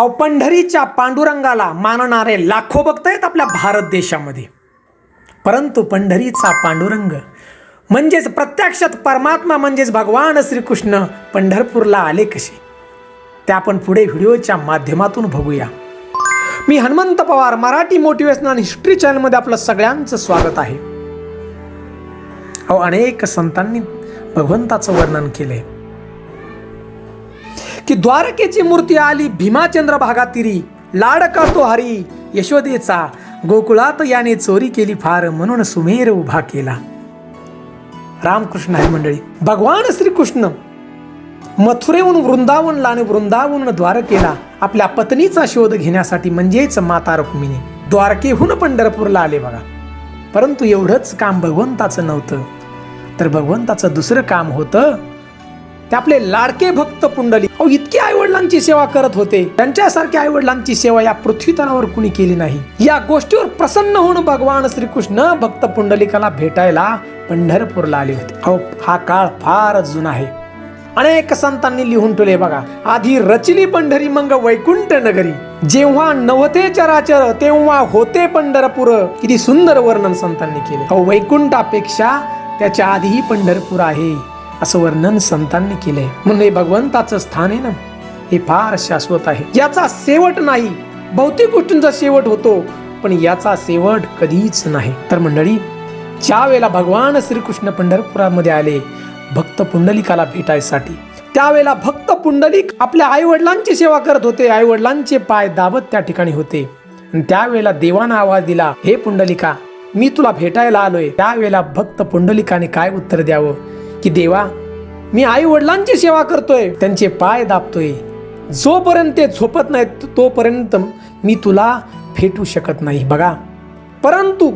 अहो पंढरीच्या पांडुरंगाला मानणारे लाखो भक्त आहेत आपल्या भारत देशामध्ये. परंतु पंढरीचा पांडुरंग म्हणजेच प्रत्यक्षात परमात्मा म्हणजेच भगवान श्रीकृष्ण पंढरपूरला आले कसे? ते आपण पुढे व्हिडिओच्या माध्यमातून बघूया. मी हनुमंत पवार मराठी मोटिवेशनल आणि हिस्ट्री चॅनलमध्ये आपलं सगळ्यांचं स्वागत आहे. अहो अनेक संतांनी भगवंताचं वर्णन केलं आहे की द्वारकेची मूर्ती आली भीमाचंद्र भागातिरी लाडका तो हरी यशोदेचा. गोकुळात याने चोरी केली फार म्हणून सुमेर उभा केला. रामकृष्ण आहे मंडळी भगवान श्रीकृष्ण मथुरेहून वृंदावनला आणि वृंदावन द्वारकेला आपल्या पत्नीचा शोध घेण्यासाठी म्हणजेच माता रुक्मिणी. द्वारकेहून पंढरपूरला आले बघा. परंतु एवढंच काम भगवंताचं नव्हतं. तर भगवंताचं दुसरं काम होतं ते आपले लाडके भक्त पुंडली. अहो इतकी आईवडिलांची सेवा करत होते. त्यांच्यासारख्या आईवडिलांची सेवा या पृथ्वी तलावर कुणी केली नाही. या गोष्टीवर प्रसन्न होऊन भगवान श्रीकृष्ण भक्त पुंडलिकाला भेटायला पंढरपूरला आले होते. अहो हा काळ फार जुना आहे. अनेक संतांनी लिहून ठेवले बघा. आधी रचली पंढरी मंग वैकुंठ नगरी. जेव्हा नव्हते चराचर तेव्हा होते पंढरपूर. किती सुंदर वर्णन संतांनी केले. अहो वैकुंठापेक्षा त्याच्या आधीही पंढरपूर आहे. असं वर्णन संतांनी केलंय. म्हणून हे भगवंताचं स्थान आहे ना हे फार शाश्वत आहे. याचा शेवट नाही. भौतिक गोष्टींचा शेवट होतो पण याचा शेवट कधीच नाही. तर मंडळी ज्या वेळेला भगवान श्रीकृष्ण पंढरपुरामध्ये आले भक्त पुंडलिकाला भेटायसाठी त्यावेळेला भक्त पुंडलिक आपल्या आई वडिलांची सेवा करत होते आई वडिलांचे पाय दाबत त्या ठिकाणी होते. त्यावेळेला देवानं आवाज दिला हे पुंडलिका मी तुला भेटायला आलोय. त्यावेळेला भक्त पुंडलिकाने काय उत्तर द्यावं? की देवा मी आई वडिलांची सेवा करतोय त्यांचे पाय दाबतोय. जोपर्यंत ते झोपत नाहीत तोपर्यंत मी तुला भेटू शकत नाही. बघा परंतु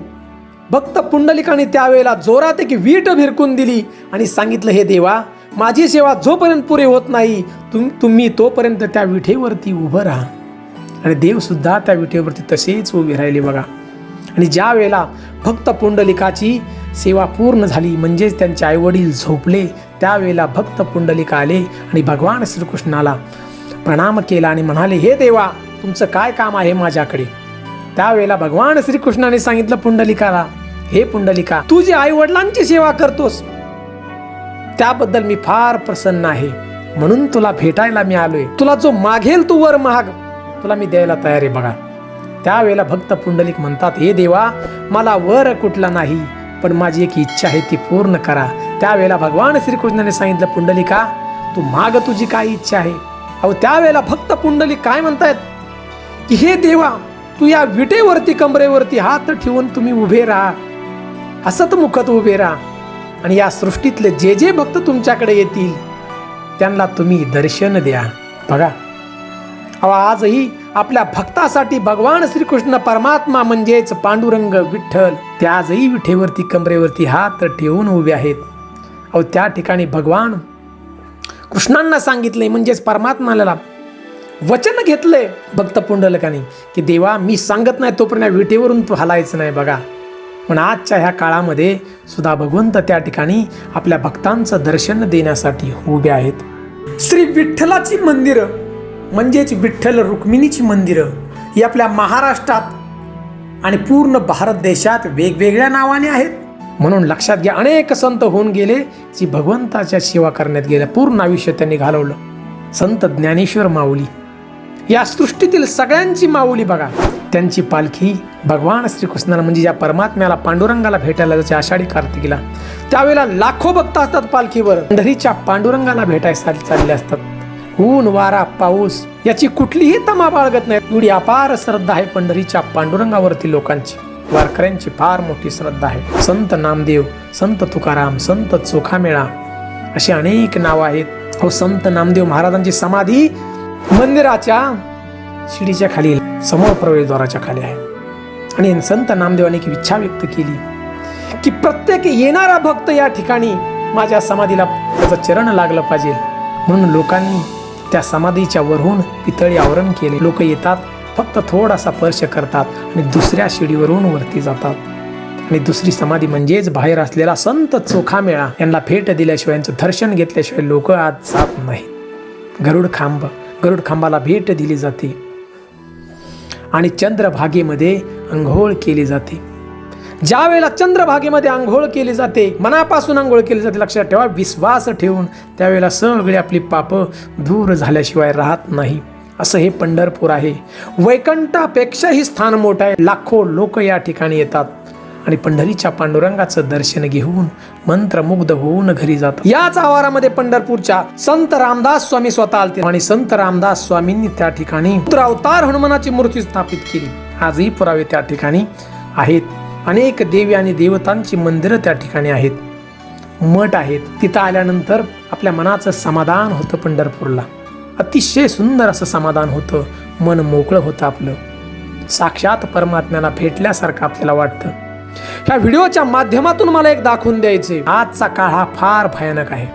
भक्त पुंडलिकाने त्यावेळेला जोरात एक वीट भिरकून दिली आणि सांगितलं हे देवा माझी सेवा जोपर्यंत पुरे होत नाही तुम तुम्ही तोपर्यंत त्या विठेवरती उभं राहा. आणि देवसुद्धा त्या विठेवरती तसेच उभे राहिले बघा. आणि ज्या वेळेला भक्त पुंडलिकाची सेवा पूर्ण झाली म्हणजेच त्यांचे आईवडील झोपले. त्यावेळेला भक्त पुंडलिका आले आणि भगवान श्रीकृष्णाला प्रणाम केला आणि म्हणाले हे देवा तुमचं काय काम आहे माझ्याकडे? त्यावेळेला भगवान श्रीकृष्णाने सांगितलं पुंडलिकाला हे पुंडलिका तू जे आई वडिलांची सेवा करतोस त्याबद्दल मी फार प्रसन्न आहे. म्हणून तुला भेटायला मी आलोय. तुला जो मागेल तू वर महाग तुला मी द्यायला तयार आहे बघा. त्यावेळेला भक्त पुंडलिक म्हणतात हे देवा मला वर कुठला नाही. पण माझी एक इच्छा आहे ती पूर्ण करा. त्यावेळेला भगवान श्रीकृष्णाने सांगितलं पुंडलिका तू माग तुझी काय इच्छा आहे? अहो त्यावेळेला फक्त पुंडलिक काय म्हणतायत? की हे देवा तू या विटेवरती कमरेवरती हात ठेवून तुम्ही उभे राहा. असत मुखत उभे राहा. आणि या सृष्टीतले जे जे भक्त तुमच्याकडे येतील त्यांना तुम्ही दर्शन द्या. बघा. अहो आजही आपल्या भक्तासाठी भगवान श्रीकृष्ण परमात्मा म्हणजेच पांडुरंग विठ्ठल. ते आजही विठेवरती कमरेवरती हात ठेवून उभे आहेत. अहो त्या ठिकाणी भगवान कृष्णांना सांगितले म्हणजेच परमात्माला वचन घेतलंय भक्त पुंडलकाने की देवा मी सांगत नाही तोपर्यंत विठेवरून विटेवरून तू हलायचं नाही बघा. पण आजच्या ह्या काळामध्ये सुद्धा भगवंत त्या ठिकाणी आपल्या भक्तांचं दर्शन देण्यासाठी उभे आहेत. श्री विठ्ठलाची मंदिरं म्हणजेच विठ्ठल रुक्मिणीची मंदिरं ही आपल्या महाराष्ट्रात आणि पूर्ण भारत देशात वेगवेगळ्या नावाने आहेत. म्हणून लक्षात घ्या अनेक संत होऊन गेले जी भगवंताच्या सेवा करण्यात गेल्या. पूर्ण आयुष्य त्यांनी घालवलं. संत ज्ञानेश्वर माऊली. या सृष्टीतील सगळ्यांची माऊली बघा. त्यांची पालखी भगवान श्रीकृष्णाला म्हणजे या परमात्म्याला पांडुरंगाला भेटायला जायचे आषाढी कार्तिकीला. त्यावेळेला लाखो भक्त असतात पालखीवर. पंढरीच्या पांडुरंगाला भेटायसाठी चालले असतात. ऊन वारा पाऊस याची कुठलीही तमा बाळगत नाही. एवढी अपार श्रद्धा आहे पंढरीच्या पांडुरंगावरती लोकांची. वारकऱ्यांची फार मोठी श्रद्धा आहे. संत नामदेव संत तुकाराम संत चोखामेळा अशी अनेक नावं आहेत. हो संत नामदेव महाराजांची समाधी मंदिराच्या शिडीच्या खाली समोर प्रवेशद्वाराच्या खाली आहे. आणि संत नामदेवाने एक इच्छा व्यक्त केली की प्रत्येक येणारा भक्त या ठिकाणी माझ्या समाधीला त्याचं चरण लागलं पाहिजे. म्हणून लोकांनी त्या समाधीच्या वरून पितळी आवरण केले. लोक येतात फक्त थोडासा स्पर्श करतात आणि दुसऱ्या शिडीवरून वरती जातात. आणि दुसरी समाधी म्हणजेच बाहेर असलेला संत चोखामेळा. यांना भेट दिल्याशिवाय यांचं दर्शन घेतल्याशिवाय लोक आज जात नाहीत. गरुड खांब गरुड खांबाला भेट दिली जाते. आणि चंद्रभागेमध्ये अंघोळ केली जाते. ज्या वेळेला चंद्रभागेमध्ये आंघोळ केली जाते मनापासून आंघोळ केली जाते लक्षात ठेवा विश्वास ठेवून त्यावेळेला सगळी आपली पापं दूर झाल्याशिवाय राहत नाही. असं हे पंढरपूर आहे. वैकंठापेक्षाही स्थान मोठं आहे. लाखो लोक या ठिकाणी येतात. आणि पंढरीच्या पांडुरंगाचं दर्शन घेऊन मंत्रमुग्ध होऊन घरी जातात. याच आवारामध्ये पंढरपूरच्या संत रामदास स्वामी स्वतः आलते. आणि संत रामदास स्वामींनी त्या ठिकाणी पुत्र अवतार हनुमानाची मूर्ती स्थापित केली. आजही पुरावे त्या ठिकाणी आहेत. अनेक देवी आणि देवतांची मंदिरं त्या ठिकाणी आहेत. मठ आहेत. तिथं आल्यानंतर आपल्या मनाचं समाधान होतं पंढरपूरला. अतिशय सुंदर असं समाधान होतं. मन मोकळं होतं आपलं. साक्षात परमात्म्याला भेटल्यासारखं आपल्याला वाटतं. ह्या व्हिडिओच्या माध्यमातून मला एक दाखवून द्यायचे आजचा काळ हा फार भयानक आहे.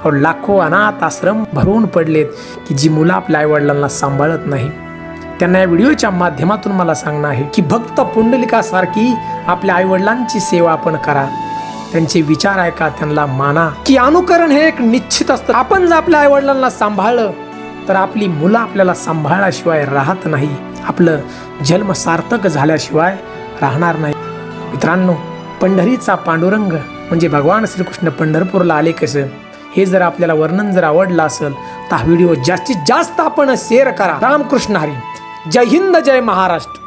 अहो लाखो अनाथ आश्रम भरून पडलेत की जी मुलं आपल्या आईवडिलांना सांभाळत नाही. त्यांना या व्हिडिओच्या माध्यमातून मला सांगणं आहे की भक्त पुंडलिकासारखी आपल्या आईवडिलांची सेवा आपण करा. त्यांचे विचार ऐका त्यांना माना की अनुकरण हे एक निश्चित असतं. आपण जर आपल्या आईवडिलांना सांभाळलं तर आपली मुलं आपल्याला सांभाळल्याशिवाय राहत नाही. आपलं जन्म सार्थक झाल्याशिवाय राहणार नाही. मित्रांनो पंढरीचा पांडुरंग म्हणजे भगवान श्रीकृष्ण पंढरपूरला आले कसं? हे जर आपल्याला वर्णन जर आवडलं असेल हा व्हिडिओ जास्तीत जास्त आपण शेअर करा. रामकृष्ण हरी. जय हिंद जय महाराष्ट्र.